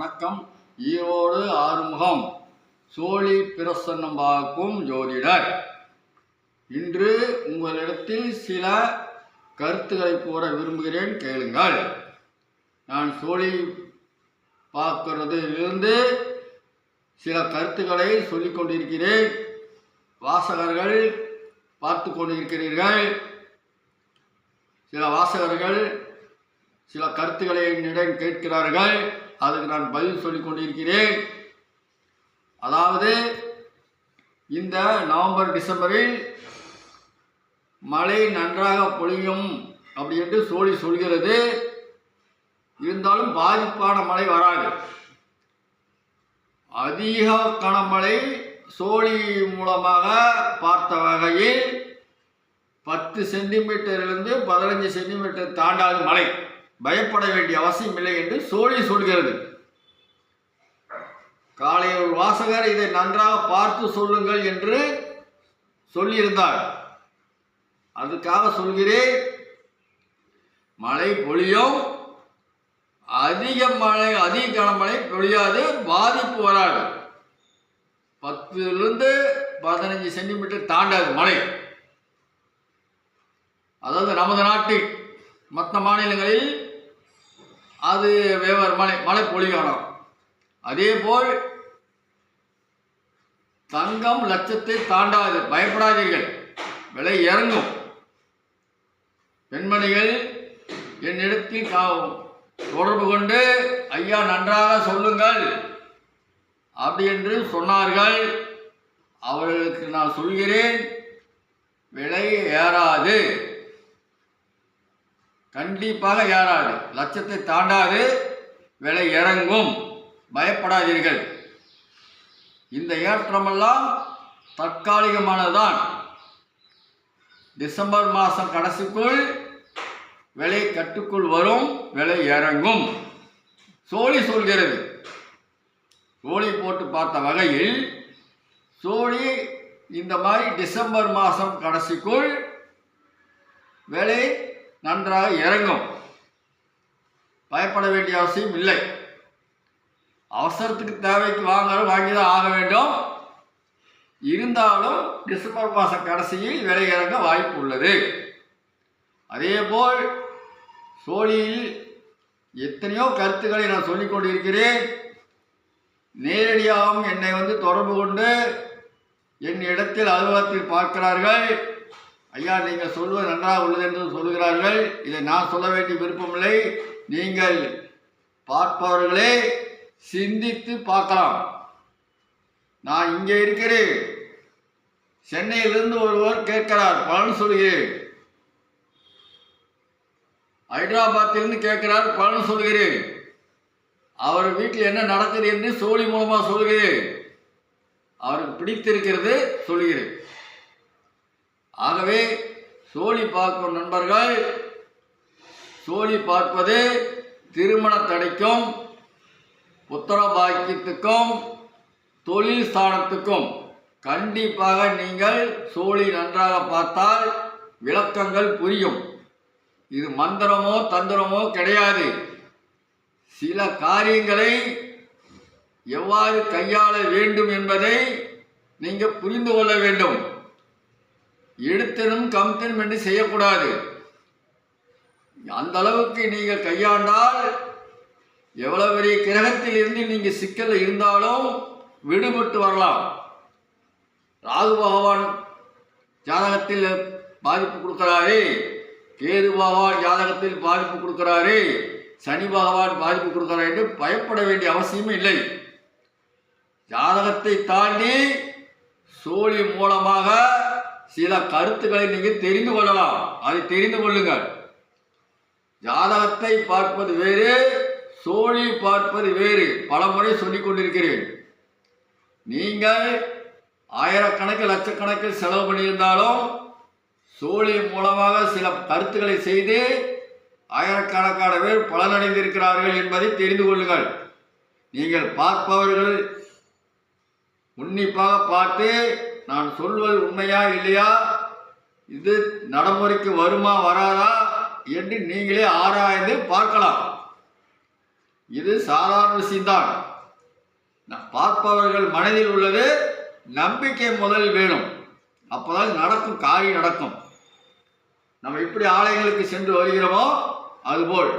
வணக்கம். ஈரோடு ஆறுமுகம். சோழி பிரசன்னம் பார்க்கும் ஜோதிடர். இன்று உங்களிடத்தில் சில கருத்துக்களை கூற விரும்புகிறேன். கேளுங்கள். நான் சோழி பார்க்கிறதிலிருந்து சில கருத்துக்களை சொல்லிக் கொண்டிருக்கிறேன். வாசகர்கள் பார்த்து கொண்டிருக்கிறீர்கள். சில வாசகர்கள் சில கருத்துக்களை என்னிடம் கேட்கிறார்கள். அதுக்கு நான் பதில் சொல்லிக் கொண்டிருக்கிறேன். அதாவது இந்த நவம்பர் டிசம்பரில் மழை நன்றாக பொழியும் அப்படி என்று சோழி சொல்கிறது. இருந்தாலும் பாதிப்பான மழை வராது. அதிக கனமழை சோழி மூலமாக பார்த்த வகையில் பத்து சென்டிமீட்டரிலிருந்து பதினஞ்சு சென்டிமீட்டர் தாண்டாத மழை. பயப்பட வேண்டிய அவசியம் இல்லை என்று சோழி சொல்கிறது. காலை ஒரு வாசகர் இதை நன்றாக பார்த்து சொல்லுங்கள் என்று சொல்லியிருந்தார். அதுக்காக சொல்கிறேன் மழை பொழியும் அதிக மழை அதிக கனமழை பொழியாது பாதிப்பு வராது. பத்துலேருந்து பதினஞ்சு சென்டிமீட்டர் தாண்டாது மழை. அதாவது நமது நாட்டில் மற்ற மாநிலங்களில் அது வேவர் மலை மழை அதே அதேபோல் தங்கம் லட்சத்தை தாண்டாது பயப்படாதீர்கள். விலை இறங்கும். பெண்மணிகள் என்னிடத்தில் கா- தொடர்பு கொண்டு ஐயா நன்றாக சொல்லுங்கள். அப்படி என்று சொன்னார்கள். அவர்களுக்கு நான் சொல்கிறேன் விலை ஏறாது. கண்டிப்பாக ஏறாது. லட்சத்தை தாண்டாது. விலை இறங்கும். பயப்படாதீர்கள். இந்த ஏற்றமெல்லாம் தற்காலிகமானதுதான். டிசம்பர் மாதம் கடைசிக்குள் விலை கட்டுக்குள் வரும். விலை இறங்கும். சோழி சொல்கிறது. சோழி போட்டு பார்த்த வகையில் சோழி இந்த மாதிரி டிசம்பர் மாதம் கடைசிக்குள் விலை நன்றாக இறங்கும். பயப்பட வேண்டிய அவசியம் இல்லை. அவசரத்துக்கு தேவைக்கு வாங்கணும் வாங்கி தான் ஆக வேண்டும். இருந்தாலும் டிசம்பர் மாத கடைசியில் விலை இறங்க வாய்ப்பு உள்ளது. அதேபோல் சோழியில் எத்தனையோ கருத்துக்களை நான் சொல்லிக் கொண்டிருக்கிறேன். நேரடியாகவும் என்னை வந்து தொடர்பு கொண்டு என் இடத்தில் அலுவலகத்தில் பார்க்கிறார்கள். ஐயா நீங்கள் சொல்வது நன்றாக உள்ளது என்று சொல்கிறார்கள் இதை நான் சொல்ல வேண்டிய விருப்பமில்லை நீங்கள் பார்ப்பவர்களே சிந்தித்து பார்க்கலாம். நான் இங்கே இருக்கிறேன். சென்னையிலிருந்து ஒருவர் கேட்கிறார். பலன் சொல்கிறேன். ஹைதராபாத்திலிருந்து கேட்கிறார். பலன் சொல்கிறேன். அவர் வீட்டில் என்ன நடக்குது என்று சோழி மூலமாக சொல்கிறேன். அவருக்கு பிடித்திருக்கிறது சொல்கிறேன். ஆகவே சோழி பார்க்கும் நண்பர்கள் சோழி பார்ப்பது திருமண தடைக்கும் புத்திர பாக்கியத்துக்கும் தொழில் ஸ்தானத்துக்கும். கண்டிப்பாக நீங்கள் சோழி நன்றாக பார்த்தால் விளக்கங்கள் புரியும். இது மந்திரமோ தந்திரமோ கிடையாது. சில காரியங்களை எவ்வாறு கையாள வேண்டும் என்பதை நீங்கள் புரிந்து கொள்ள வேண்டும். எடுத்தனும் கம்தனும் என்று செய்யக்கூடாது. அந்த அளவுக்கு நீங்கள் கையாண்டால் எவ்வளவு பெரிய கிரகத்தில் இருந்து நீங்கள் சிக்கலில் இருந்தாலும் விடுபட்டு வரலாம். ராகு பகவான் ஜாதகத்தில் பாதிப்பு கொடுக்கிறாரே. கேது பகவான் ஜாதகத்தில் பாதிப்பு கொடுக்கிறாரே. சனி பகவான் பாதிப்பு கொடுக்கிறார் என்று பயப்பட வேண்டிய அவசியமும் இல்லை. ஜாதகத்தை தாண்டி சோழி மூலமாக சில கருத்துக்களை நீங்கள் தெரிந்து கொள்ளலாம். அதை தெரிந்து கொள்ளுங்கள். ஜாதகத்தை பார்ப்பது வேறு சோழி பார்ப்பது வேறு. பலமுறை சொல்லிக் கொண்டிருக்கிறேன். நீங்கள் ஆயிரக்கணக்கில் லட்சக்கணக்கில் செலவு பண்ணியிருந்தாலும் சோழி மூலமாக சில கருத்துக்களை செய்து ஆயிரக்கணக்கான பேர் பலனடைந்திருக்கிறார்கள் என்பதை தெரிந்து கொள்ளுங்கள். நீங்கள் பார்ப்பவர்கள் உன்னிப்பாக பார்த்து நான் சொல்வது உண்மையா இல்லையா? இது நடைமுறைக்கு வருமா வராதா என்று நீங்களே ஆராய்ந்து பார்க்கலாம். இது சாதாரண விஷயம்தான். பார்ப்பவர்கள் மனதில் உள்ளது நம்பிக்கை முதலில் வேணும். அப்போதான் நடக்கும் காரியம் நடக்கும். நம்ம எப்படி ஆலயங்களுக்கு சென்று வருகிறோமோ அதுபோல்.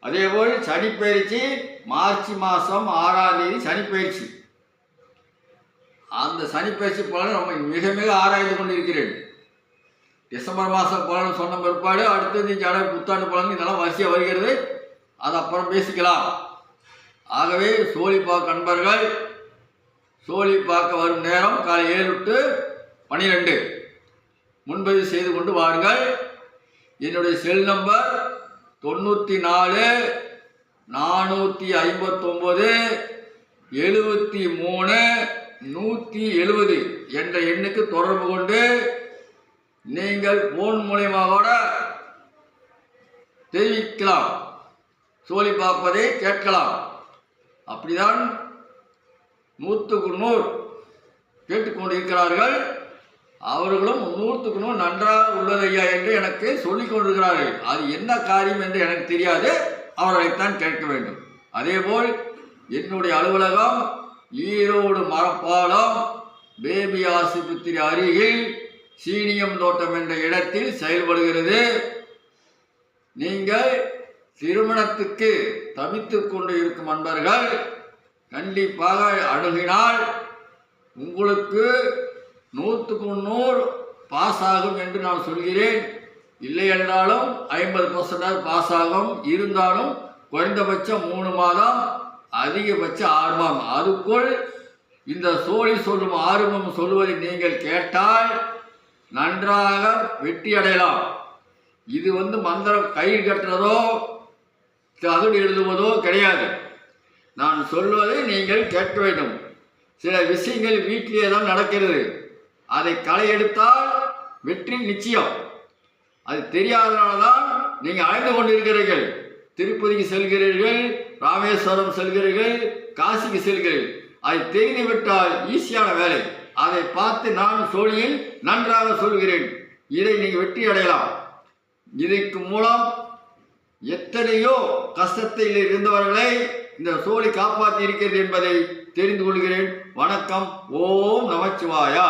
அதேபோல் சனிப்பயிற்சி மார்ச் மாதம் ஆறாம் தேதி சனிப்பயிற்சி அந்த சனிப்பயிற்சி பலன் நம்ம மிக மிக ஆராய்ந்து கொண்டிருக்கிறேன். டிசம்பர் மாதம் பலன் சொன்ன பிற்பாடு அடுத்தது ஜனவரி புத்தாண்டு பலன் இதெல்லாம் வரிசையாக வருகிறது. அது அப்புறம் பேசிக்கலாம். ஆகவே சோழி பார்க்க நண்பர்கள் சோழி பார்க்க வரும் நேரம் காலை ஏழு டு பனிரெண்டு. முன்பதிவு செய்து கொண்டு வாருங்கள். என்னுடைய செல் நம்பர் தொண்ணூற்றி நாலு நானூற்றி ஐம்பத்தொம்போது எழுபத்தி மூணு நூற்றி எழுபது என்ற எண்ணுக்கு தொடர்பு கொண்டு நீங்கள் ஃபோன் மூலியமாக கூட தெரிவிக்கலாம். சோழி பார்ப்பதை கேட்கலாம். அப்படிதான் நூற்றுக்கு நூறு கேட்டுக்கொண்டிருக்கிறார்கள். அவர்களும் நூற்றுக்கு நூறு நன்றாக உள்ளது ஐயா என்று எனக்கு சொல்லிக் கொண்டிருக்கிறார்கள். அது என்ன காரியம் என்று எனக்கு தெரியாது. அவர்களைத்தான் கேட்க வேண்டும். அதேபோல் என்னுடைய அலுவலகம் ஈரோடு மரப்பாலம் பேபி ஆஸ்பத்திரி அருகில் சீனியம் தோட்டம் என்ற இடத்தில் செயல்படுகிறது. நீங்கள் திருமணத்துக்கு தவித்து கொண்டு இருக்கும் அன்பர்கள் கண்டிப்பாக அணுகினால் உங்களுக்கு நூற்றுக்கு நூறு பாஸ் ஆகும் என்று நான் சொல்கிறேன். இல்லை என்றாலும் ஐம்பது பர்சன்டாக பாஸ் ஆகும். இருந்தாலும் குறைந்தபட்சம் மூணு மாதம் அதிகபட்ச ஆர்வம். அதுக்குள் இந்த சோழி சொல்லும் ஆர்வம் சொல்வதை நீங்கள் கேட்டால் நன்றாக வெற்றி அடையலாம். இது வந்து மந்திரம் கயிறு கட்டுறதோ தகுடு எழுதுவதோ கிடையாது. நான் சொல்வதை நீங்கள் கேட்க வேண்டும். சில விஷயங்கள் வீட்டிலே தான் நடக்கிறது. அதை களை எடுத்தால் வெற்றி நிச்சயம். அது தெரியாதனால தான் நீங்கள் அழைந்து கொண்டிருக்கிறீர்கள். திருப்பதிக்கு செல்கிறீர்கள். ராமேஸ்வரம் செல்கிறீர்கள் காசிக்கு செல்கிறீர்கள். அது தேங்கி விட்டால் ஈஸியான வேலை. அதை பார்த்து நான் சோழியில் நன்றாக சொல்கிறேன். இதை நீங்கள் வெற்றி அடையலாம். இதற்கு மூலம் எத்தனையோ கஷ்டத்தில் இருந்தவர்களை இந்த சோழி காப்பாற்றி இருக்கிறது என்பதை தெரிந்து கொள்கிறேன். வணக்கம். ஓம் நமச்சிவாயா.